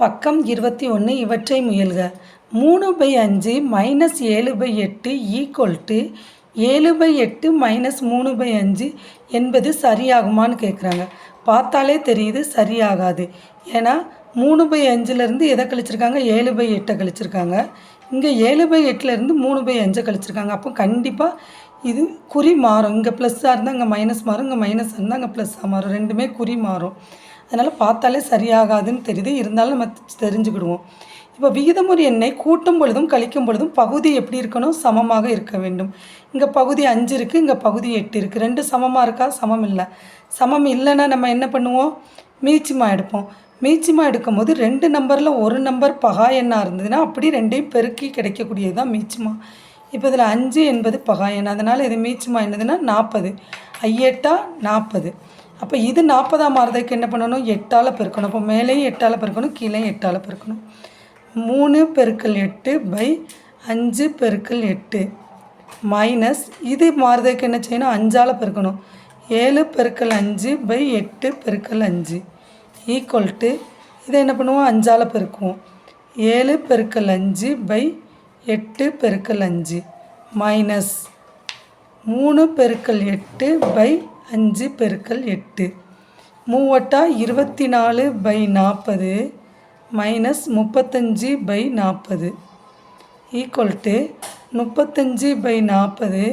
பக்கம் இருபத்தி ஒன்று இவற்றை முயல்க. மூணு பை அஞ்சு மைனஸ் ஏழு பை எட்டு ஈக்குவல் டு ஏழு பை எட்டு மைனஸ் மூணு பை அஞ்சு என்பது சரியாகுமான்னு கேட்குறாங்க பார்த்தாலே தெரியுது சரியாகாது. ஏன்னா மூணு பை அஞ்சுலேருந்து எதை கழிச்சிருக்காங்க? ஏழு பை எட்டை கழிச்சிருக்காங்க. இங்கே ஏழு பை எட்டுலேருந்து மூணு பை அஞ்சை கழிச்சிருக்காங்க. அப்போ கண்டிப்பாக இது குறி மாறும். இங்கே ப்ளஸ்ஸாக இருந்தால் இங்கே மைனஸ் மாறும் இங்கே மைனஸ் இருந்தால் இங்கே ப்ளஸ்ஸாக மாறும். ரெண்டுமே குறி மாறும். அதனால் பார்த்தாலே சரியாகாதுன்னு தெரியுது. இருந்தாலும் நம்ம தெரிஞ்சுக்கிடுவோம். இப்போ விகிதமுறு எண்ணை கூட்டும் பொழுதும் கழிக்கும் பொழுதும் பகுதி எப்படி இருக்கணும்? சமமாக இருக்க வேண்டும். இங்கே பகுதி அஞ்சு இருக்குது இங்கே பகுதி எட்டு இருக்குது ரெண்டு சமமாக இருக்கா? சமம் இல்லை. சமம் இல்லைன்னா நம்ம என்ன பண்ணுவோம்? மீச்சிமா எடுப்போம். மீச்சிமா எடுக்கும்போது ரெண்டு நம்பரில் ஒரு நம்பர் பகா எண்ணாக இருந்ததுன்னா அப்படி ரெண்டையும் பெருக்கி கிடைக்கக்கூடியது தான் மீச்சிமா. இப்போ இதில் அஞ்சு என்பது பகா எண். அதனால் இது மீச்சிமா என்னதுன்னா நாற்பது ஐயெட்டா நாற்பது அப்போ இது நாற்பதாம் மாறுறதுக்கு என்ன பண்ணணும்? எட்டால் பெருக்கணும். அப்போ மேலேயும் எட்டால் பெருக்கணும் கீழே எட்டால் பெருக்கணும். மூணு பெருக்கல் எட்டு பை அஞ்சு பெருக்கல் எட்டு மைனஸ் இது மாறுறதுக்கு என்ன செய்யணும்? அஞ்சால் பெருக்கணும். ஏழு பெருக்கல் அஞ்சு பை எட்டு பெருக்கல் அஞ்சு ஈக்குவல் டு இதை என்ன பண்ணுவோம்? அஞ்சால் பெருக்குவோம். ஏழு பெருக்கல் அஞ்சு பை எட்டு பெருக்கல் அஞ்சு மைனஸ் மூணு பெருக்கல் எட்டு பை அஞ்சு பெருக்கல் எட்டு. மூவட்டா இருபத்தி நாலு பை நாற்பது மைனஸ் முப்பத்தஞ்சு பை நாற்பது ஈக்குவல் டு முப்பத்தஞ்சு பை நாற்பது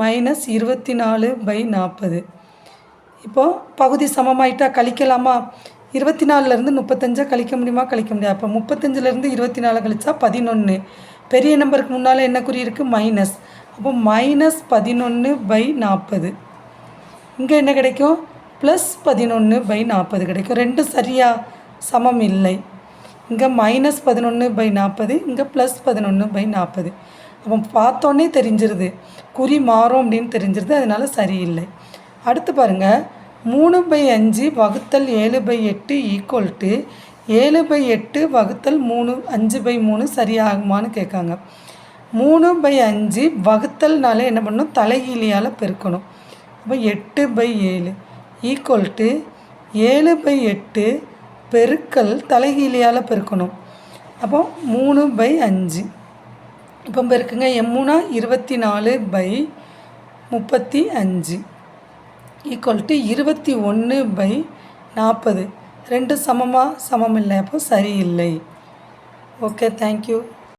மைனஸ் இருபத்தி நாலு பை நாற்பது இப்போது பகுதி சமமாயிட்டா கழிக்கலாமா? இருபத்தி நாலுலேருந்து முப்பத்தஞ்சா கழிக்க முடியுமா? கழிக்க முடியாது. அப்போ முப்பத்தஞ்சிலேருந்து இருபத்தி நாலு கழிச்சா பதினொன்று பெரிய நம்பருக்கு முன்னால் என்ன குறி இருக்குது மைனஸ். அப்போ மைனஸ் பதினொன்று பை நாற்பது இங்கே என்ன கிடைக்கும்? ப்ளஸ் பதினொன்று பை நாற்பது கிடைக்கும். ரெண்டும் சரியாக சமம் இல்லை. இங்கே மைனஸ் பதினொன்று பை நாற்பது இங்கே ப்ளஸ் பதினொன்று பை நாற்பது. அப்போ பார்த்தோன்னே தெரிஞ்சிருது. குறி மாறும் அப்படின்னு தெரிஞ்சிருது. அதனால் சரியில்லை. அடுத்து பாருங்கள் மூணு பை அஞ்சு வகுத்தல் ஏழு பை எட்டு ஈக்குவல் டு ஏழு பை எட்டு வகுத்தல் மூணு அஞ்சு பை மூணு சரியாகுமான்னு கேட்காங்க. மூணு பை அஞ்சு வகுத்தல்னால என்ன பண்ணணும் தலைகீழியால் பெருக்கணும். அப்போ எட்டு பை ஏழு ஈக்குவல் டு ஏழு பை எட்டு பெருக்கல் தலைகீழியால் பெருக்கணும். அப்போ மூணு பை அஞ்சு. இப்போ பெருக்குங்க எம்மூணா இருபத்தி நாலு பை முப்பத்தி அஞ்சு. ஈக்குவல் டு இருபத்தி ஒன்று பை நாற்பது. ரெண்டு சமமாக சமம் இல்லை அப்போ சரியில்லை. Okay thank you